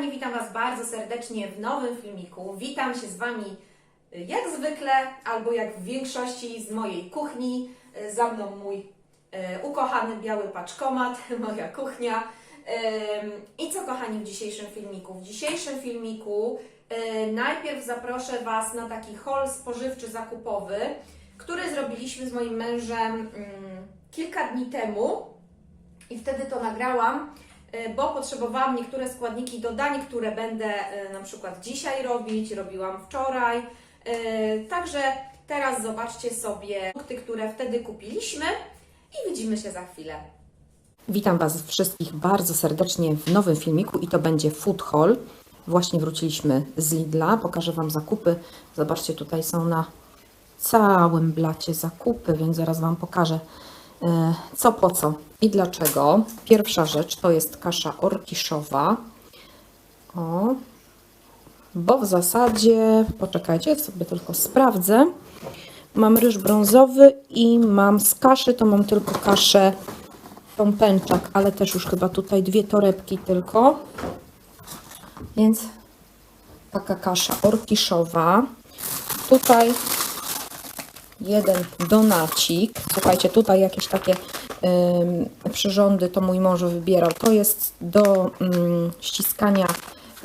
kochani, witam Was bardzo serdecznie w nowym filmiku. Witam się z Wami y, jak zwykle, albo jak w większości z mojej kuchni. Y, Za mną mój y, ukochany biały paczkomat, moja kuchnia. I co kochani w dzisiejszym filmiku? W dzisiejszym filmiku najpierw zaproszę Was na taki haul spożywczy zakupowy, który zrobiliśmy z moim mężem ym, kilka dni temu. I wtedy to nagrałam, bo potrzebowałam niektóre składniki do dań, które będę y, na przykład dzisiaj robić, robiłam wczoraj. Y, Także teraz zobaczcie sobie produkty, które wtedy kupiliśmy i widzimy się za chwilę. Witam Was wszystkich bardzo serdecznie w nowym filmiku i to będzie Food Haul. Właśnie wróciliśmy z Lidla, pokażę Wam zakupy. Zobaczcie, tutaj są na całym blacie zakupy, więc zaraz Wam pokażę e, co po co i dlaczego. Pierwsza rzecz to jest kasza orkiszowa. O, bo w zasadzie, poczekajcie, sobie tylko sprawdzę. Mam ryż brązowy i mam z kaszy, to mam tylko kaszę tą pęczak, ale też już chyba tutaj dwie torebki tylko. Więc taka kasza orkiszowa. Tutaj jeden donacik. Słuchajcie, tutaj jakieś takie ym, przyrządy to mój mąż wybierał. To jest do ym, ściskania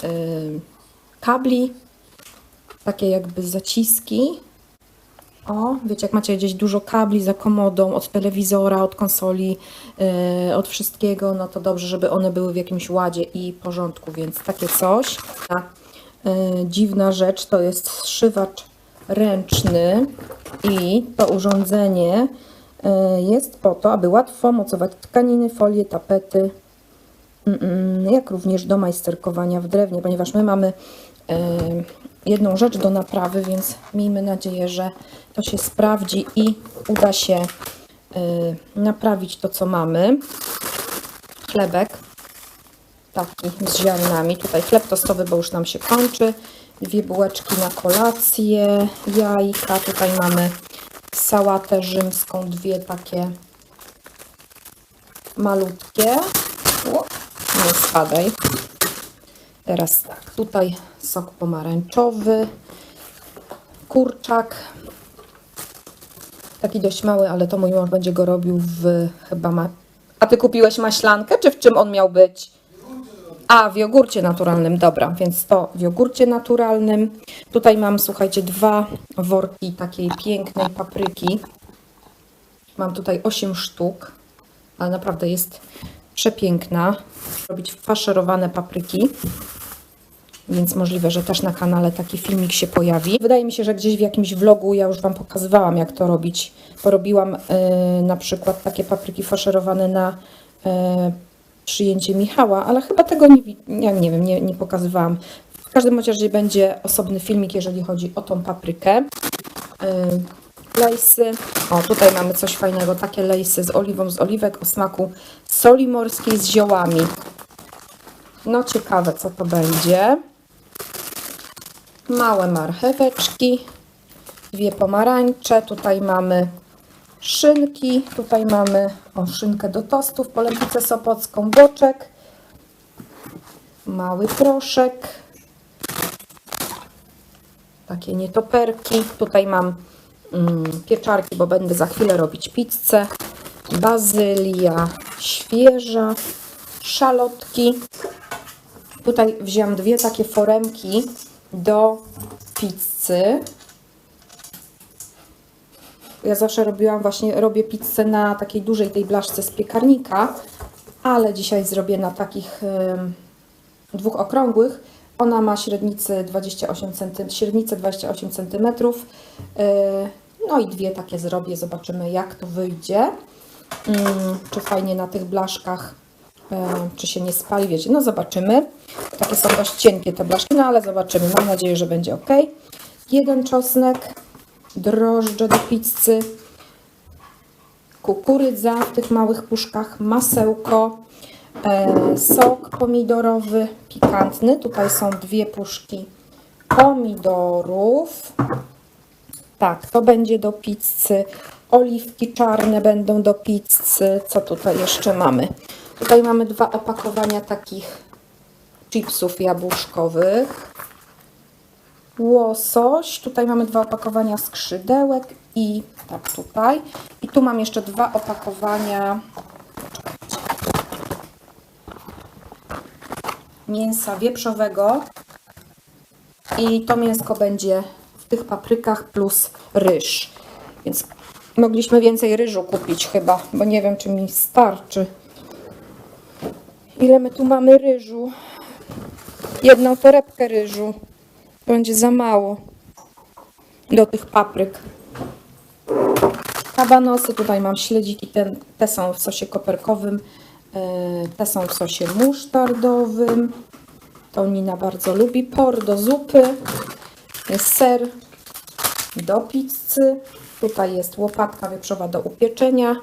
ym, kabli, takie jakby zaciski. O, wiecie, jak macie gdzieś dużo kabli za komodą, od telewizora, od konsoli, yy, od wszystkiego, no to dobrze, żeby one były w jakimś ładzie i porządku, więc takie coś. A, yy, dziwna rzecz to jest zszywacz ręczny i to urządzenie yy, jest po to, aby łatwo mocować tkaniny, folie, tapety, Mm, jak również do majsterkowania w drewnie, ponieważ my mamy e, jedną rzecz do naprawy, więc miejmy nadzieję, że to się sprawdzi i uda się e, naprawić to, co mamy. Chlebek taki z ziarnami. Tutaj chleb tostowy, bo już nam się kończy. Dwie bułeczki na kolację, jajka. Tutaj mamy sałatę rzymską, dwie takie malutkie. O, nie spadaj. Teraz tak, tutaj sok pomarańczowy, kurczak. Taki dość mały, ale to mój mąż będzie go robił w chyba ma... A ty kupiłeś maślankę, czy w czym on miał być? A, w jogurcie naturalnym, dobra, więc to w jogurcie naturalnym. Tutaj mam, słuchajcie, dwa worki takiej pięknej papryki. Mam tutaj 8 sztuk, ale naprawdę jest przepiękna. Robić faszerowane papryki, więc możliwe, że też na kanale taki filmik się pojawi. Wydaje mi się, że gdzieś w jakimś vlogu ja już Wam pokazywałam, jak to robić. Porobiłam y, na przykład takie papryki faszerowane na y, przyjęcie Michała, ale chyba tego nie, ja nie wiem, nie, nie pokazywałam. W każdym razie będzie osobny filmik, jeżeli chodzi o tą paprykę. Y, lejsy. O, tutaj mamy coś fajnego, takie lejsy z oliwą z oliwek o smaku soli morskiej z ziołami. No ciekawe, co to będzie. Małe marcheweczki, dwie pomarańcze, tutaj mamy szynki, tutaj mamy o, szynkę do tostów, polędwicę sopocką, boczek, mały proszek, takie nietoperki, tutaj mam mm, pieczarki, bo będę za chwilę robić pizzę, bazylia świeża, szalotki. Tutaj wzięłam dwie takie foremki do pizzy. Ja zawsze robiłam właśnie, robię pizzę na takiej dużej tej blaszce z piekarnika, ale dzisiaj zrobię na takich em, dwóch okrągłych. Ona ma średnicę 28 cm, średnicę 28 cm. No i dwie takie zrobię, zobaczymy jak to wyjdzie. Mm, czy fajnie na tych blaszkach, e, czy się nie spali, wiecie, no zobaczymy. Takie są dość cienkie te blaszki, no ale zobaczymy. Mam nadzieję, że będzie ok. Jeden czosnek, drożdże do pizzy, kukurydza w tych małych puszkach, masełko, e, sok pomidorowy, pikantny. Tutaj są dwie puszki pomidorów. Tak, to będzie do pizzy. Oliwki czarne będą do pizzy. Co tutaj jeszcze mamy? Tutaj mamy dwa opakowania takich chipsów jabłuszkowych. Łosoś. Tutaj mamy dwa opakowania skrzydełek i tak tutaj. I tu mam jeszcze dwa opakowania mięsa wieprzowego. I to mięsko będzie w tych paprykach plus ryż. Więc mogliśmy więcej ryżu kupić chyba, bo nie wiem, czy mi starczy. Ile my tu mamy ryżu? Jedną torebkę ryżu. Będzie za mało do tych papryk. Kabanosy, tutaj mam śledziki, te, te są w sosie koperkowym, e, te są w sosie musztardowym. To Nina bardzo lubi. Por do zupy, ser do pizzy. Tutaj jest łopatka wieprzowa do upieczenia.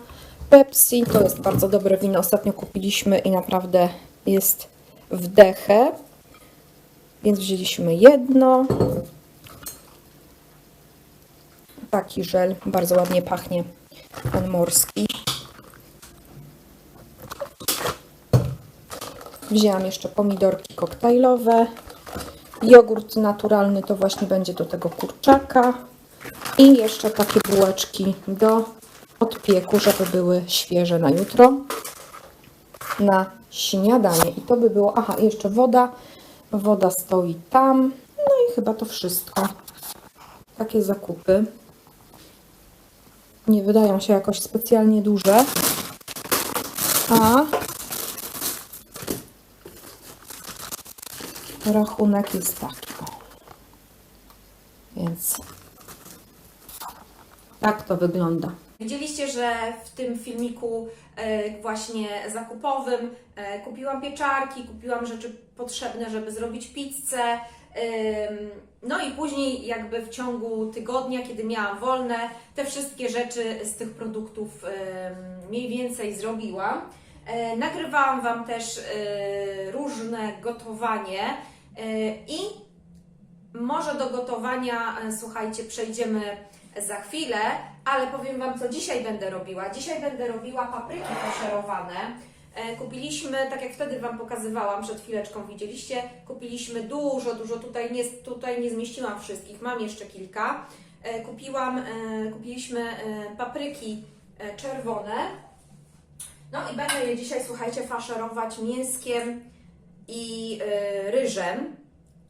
Pepsi, to jest bardzo dobre wino. Ostatnio kupiliśmy i naprawdę jest w dechę. Więc wzięliśmy jedno. Taki żel, bardzo ładnie pachnie. Ten morski. Wzięłam jeszcze pomidorki koktajlowe. Jogurt naturalny to właśnie będzie do tego kurczaka. I jeszcze takie bułeczki do odpieku, żeby były świeże na jutro. Na śniadanie. I to by było. Aha, jeszcze woda. Woda stoi tam. No i chyba to wszystko. Takie zakupy. Nie wydają się jakoś specjalnie duże. A rachunek jest taki. Więc tak to wygląda. Widzieliście, że w tym filmiku e, właśnie zakupowym e, kupiłam pieczarki, kupiłam rzeczy potrzebne, żeby zrobić pizzę. No i później jakby w ciągu tygodnia, kiedy miałam wolne, te wszystkie rzeczy z tych produktów mniej więcej zrobiłam. E, Nagrywałam Wam też różne gotowanie i może do gotowania, słuchajcie, przejdziemy za chwilę, ale powiem Wam, co dzisiaj będę robiła. Dzisiaj będę robiła papryki faszerowane. E, Kupiliśmy, tak jak wtedy Wam pokazywałam, przed chwileczką widzieliście, kupiliśmy dużo, dużo, tutaj nie, tutaj nie zmieściłam wszystkich, mam jeszcze kilka. E, Kupiłam, e, kupiliśmy papryki czerwone. No i będę je dzisiaj, słuchajcie, faszerować mięskiem i ryżem.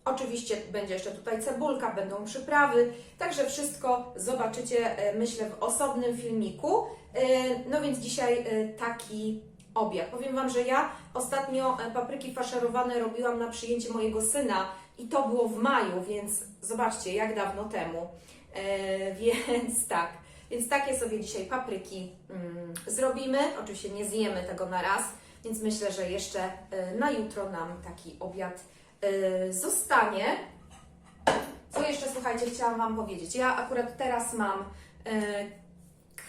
Oczywiście będzie jeszcze tutaj cebulka, będą przyprawy, także wszystko zobaczycie, e, myślę, w osobnym filmiku. E, No więc dzisiaj e, taki obiad. Powiem Wam, że ja ostatnio papryki faszerowane robiłam na przyjęcie mojego syna i to było w maju, więc zobaczcie, jak dawno temu. Więc tak, więc takie sobie dzisiaj papryki mm, zrobimy. Oczywiście nie zjemy tego na raz, więc myślę, że jeszcze na jutro nam taki obiad zostanie. Co jeszcze, słuchajcie, chciałam Wam powiedzieć. Ja akurat teraz mam y,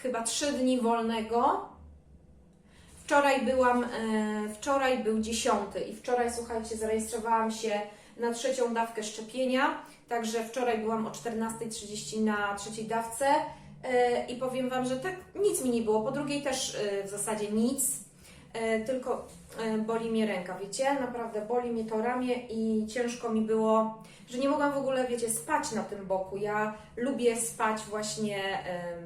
chyba trzy dni wolnego. Wczoraj byłam, y, wczoraj był dziesiąty i wczoraj, słuchajcie, zarejestrowałam się na trzecią dawkę szczepienia. Także wczoraj byłam o 14.30 na trzeciej dawce y, i powiem Wam, że tak nic mi nie było. Po drugiej też y, w zasadzie nic. E, tylko e, boli mnie ręka, wiecie? Naprawdę boli mnie to ramię i ciężko mi było, że nie mogłam w ogóle, wiecie, spać na tym boku. Ja lubię spać właśnie,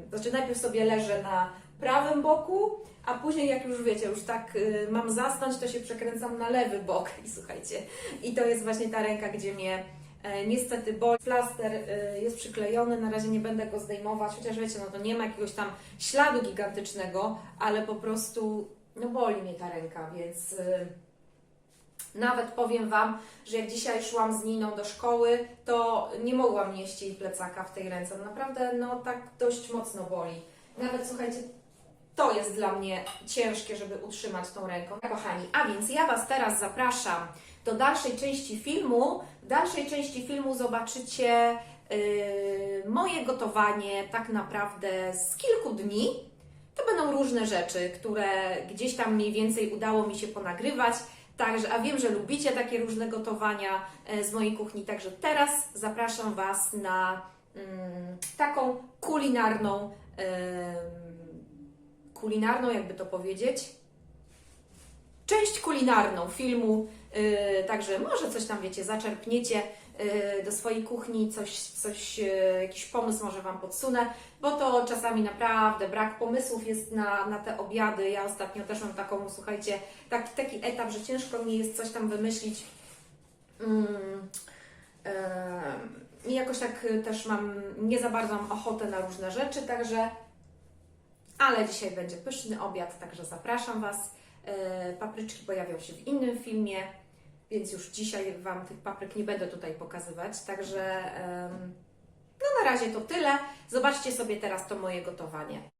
znaczy najpierw sobie leżę na prawym boku, a później jak już wiecie, już tak e, mam zasnąć, to się przekręcam na lewy bok i słuchajcie, i to jest właśnie ta ręka, gdzie mnie e, niestety boli. Plaster e, jest przyklejony, na razie nie będę go zdejmować, chociaż wiecie, no to nie ma jakiegoś tam śladu gigantycznego, ale po prostu no boli mnie ta ręka, więc y, nawet powiem Wam, że jak dzisiaj szłam z Niną do szkoły, to nie mogłam nieść jej plecaka w tej ręce. Naprawdę, no tak dość mocno boli. Nawet słuchajcie, to jest dla mnie ciężkie, żeby utrzymać tą ręką. Kochani, a więc ja Was teraz zapraszam do dalszej części filmu. W dalszej części filmu zobaczycie yy, moje gotowanie tak naprawdę z kilku dni. To będą różne rzeczy, które gdzieś tam mniej więcej udało mi się ponagrywać. Także, a wiem, że lubicie takie różne gotowania e, z mojej kuchni, także teraz zapraszam Was na mm, taką kulinarną, em, kulinarną, jakby to powiedzieć, część kulinarną filmu. Yy, Także może coś tam wiecie, zaczerpniecie. yy, do swojej kuchni, coś, coś, yy, jakiś pomysł może Wam podsunę, bo to czasami naprawdę brak pomysłów jest na, na te obiady. Ja ostatnio też mam taką, słuchajcie, taki, taki etap, że ciężko mi jest coś tam wymyślić. Mm, I jakoś tak y, też mam, nie za bardzo mam ochotę na różne rzeczy, także, ale dzisiaj będzie pyszny obiad, także zapraszam Was. Papryczki pojawią się w innym filmie, więc już dzisiaj Wam tych papryk nie będę tutaj pokazywać, także no na razie to tyle. Zobaczcie sobie teraz to moje gotowanie.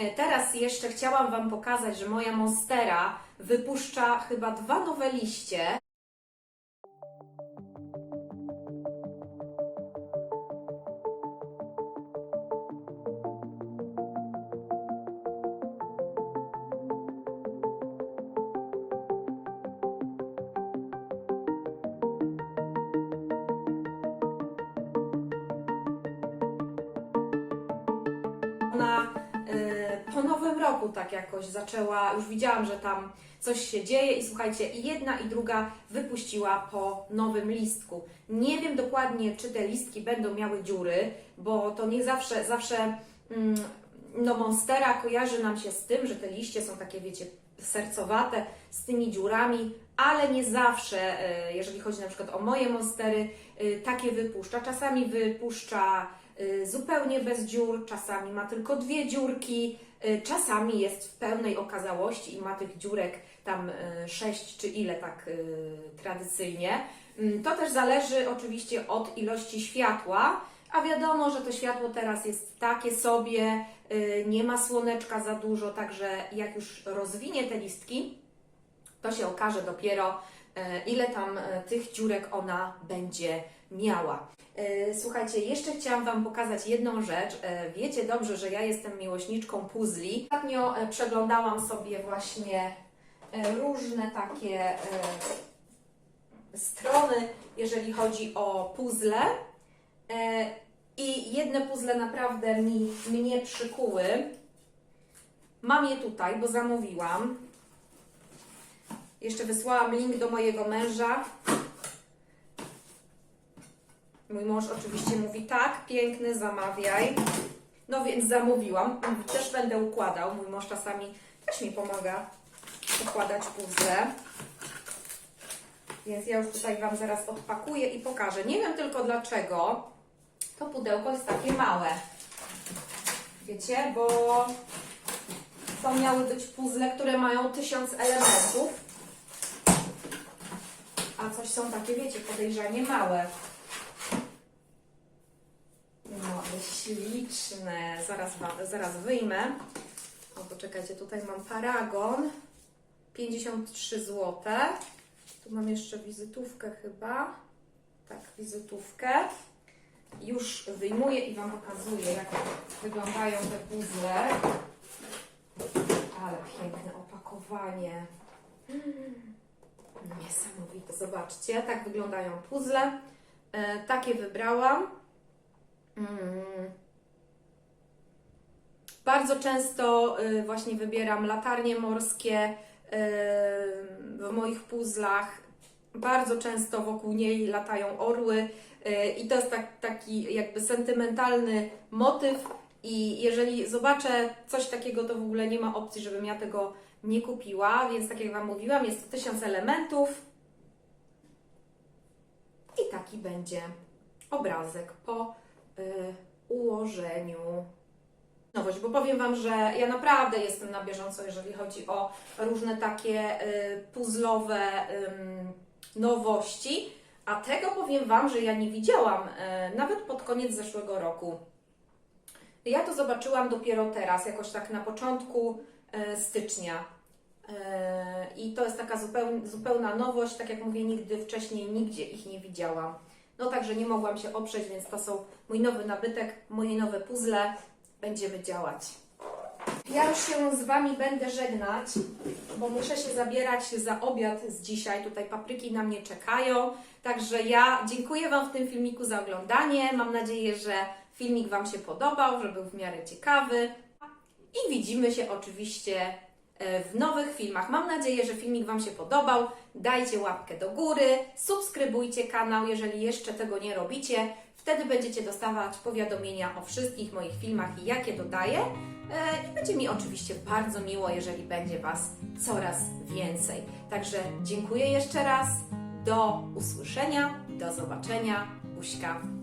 E, teraz jeszcze chciałam Wam pokazać, że moja monstera wypuszcza chyba dwa nowe liście. Jakoś zaczęła, już widziałam, że tam coś się dzieje i słuchajcie, i jedna i druga wypuściła po nowym listku. Nie wiem dokładnie, czy te listki będą miały dziury, bo to nie zawsze, zawsze mm, no Monstera kojarzy nam się z tym, że te liście są takie, wiecie, sercowate, z tymi dziurami, ale nie zawsze, y, jeżeli chodzi na przykład o moje Monstery, y, takie wypuszcza. Czasami wypuszcza y, zupełnie bez dziur, czasami ma tylko dwie dziurki, czasami jest w pełnej okazałości i ma tych dziurek tam y, sześć czy ile tak y, tradycyjnie. Mm, To też zależy oczywiście od ilości światła, a wiadomo, że to światło teraz jest takie sobie, nie ma słoneczka za dużo, także jak już rozwinie te listki, to się okaże dopiero, e, ile tam e, tych dziurek ona będzie miała. E, Słuchajcie, jeszcze chciałam Wam pokazać jedną rzecz. E, Wiecie dobrze, że ja jestem miłośniczką puzli. Ostatnio e, przeglądałam sobie właśnie e, różne takie e, strony, jeżeli chodzi o puzzle. E, I jedne puzzle naprawdę mi, mnie przykuły. Mam je tutaj, bo zamówiłam. Jeszcze wysłałam link do mojego męża. Mój mąż oczywiście mówi tak, piękny, zamawiaj. No więc zamówiłam. Też będę układał. Mój mąż czasami też mi pomaga układać puzzle. Więc ja już tutaj Wam zaraz odpakuję i pokażę. Nie wiem tylko dlaczego to pudełko jest takie małe. Wiecie, bo to miały być puzzle, które mają tysiąc elementów. A coś są takie, wiecie, podejrzanie małe. No, śliczne. Zaraz, zaraz wyjmę. O, poczekajcie, tutaj mam paragon. 53 zł. Tu mam jeszcze wizytówkę chyba. Tak, wizytówkę. Już wyjmuję i Wam pokazuję, jak wyglądają te puzzle. Ale piękne opakowanie. Niesamowite, zobaczcie, tak wyglądają puzzle. E, takie wybrałam. Mm. Bardzo często y, właśnie wybieram latarnie morskie y, w moich puzzlach. Bardzo często wokół niej latają orły y, i to jest tak, taki jakby sentymentalny motyw i jeżeli zobaczę coś takiego, to w ogóle nie ma opcji, żebym ja tego nie kupiła, więc tak jak Wam mówiłam, jest to elementów i taki będzie obrazek po y, ułożeniu. Nowość, bo powiem Wam, że ja naprawdę jestem na bieżąco, jeżeli chodzi o różne takie y, puzzlowe ym, nowości, a tego powiem Wam, że ja nie widziałam y, nawet pod koniec zeszłego roku. Ja to zobaczyłam dopiero teraz, jakoś tak na początku y, stycznia. Y, I to jest taka zupeł, zupełna nowość, tak jak mówię, nigdy wcześniej nigdzie ich nie widziałam. No także nie mogłam się oprzeć, więc to są mój nowy nabytek, moje nowe puzzle. Będziemy działać. Ja już się z Wami będę żegnać, bo muszę się zabierać za obiad z dzisiaj. Tutaj papryki na mnie czekają. Także ja dziękuję Wam w tym filmiku za oglądanie. Mam nadzieję, że filmik Wam się podobał, że był w miarę ciekawy. I widzimy się oczywiście e, w nowych filmach. Mam nadzieję, że filmik Wam się podobał. Dajcie łapkę do góry, subskrybujcie kanał, jeżeli jeszcze tego nie robicie. Wtedy będziecie dostawać powiadomienia o wszystkich moich filmach i jakie dodaję. E, I będzie mi oczywiście bardzo miło, jeżeli będzie Was coraz więcej. Także dziękuję jeszcze raz. Do usłyszenia, do zobaczenia. Buźka.